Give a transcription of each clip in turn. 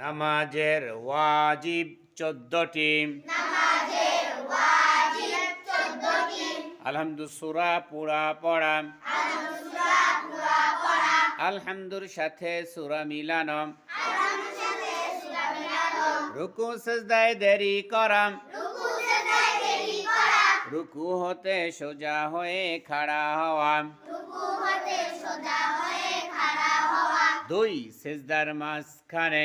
নামাজের ওয়াজিব চোদ্দটি। আলহামদু সুরা পুরা পড়া। আলহামদুর সাথে সুরা মিলানো। রুকু সেজদায় দেরি করাম রুকু হতে সোজা হয়ে খাড়া হওয়া। দুই সেজদার মাঝখানে।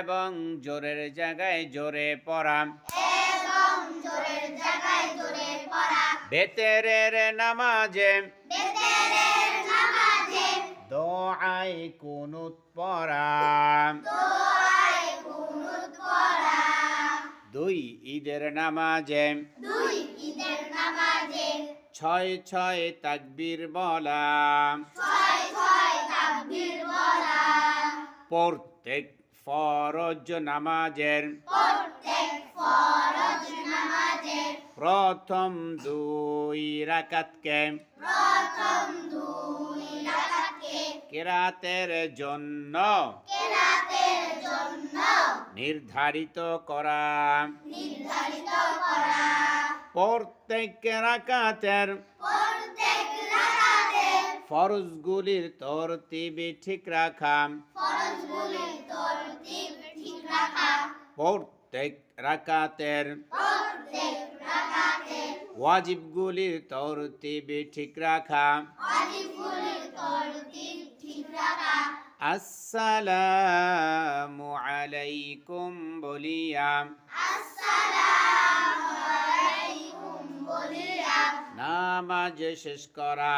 এবং জোরের জায়গায় জোরে পড়া। বেতেরের নামাজে দোয়াই কুনুত পড়া। দুই ঈদের নামাজে দুই ঈদের নামাজে ছয় ছয় তাকবীর বলা। ছয় ছয় তাকবীর বলা। প্রত্যেক ফরজ নামাজের প্রথম দুই রাকাতকে কেরাতের জন্য নির্ধারিত করা। প্রত্যেক রাকাতের ফরজগুলির তরতিবি ঠিক রাখা। প্রত্যেক রাকাতের ওয়াজিবগুলির তরতিবি ঠিক রাখা আসসালামু আলাইকুম বলিয়া নামাজ শেষ করা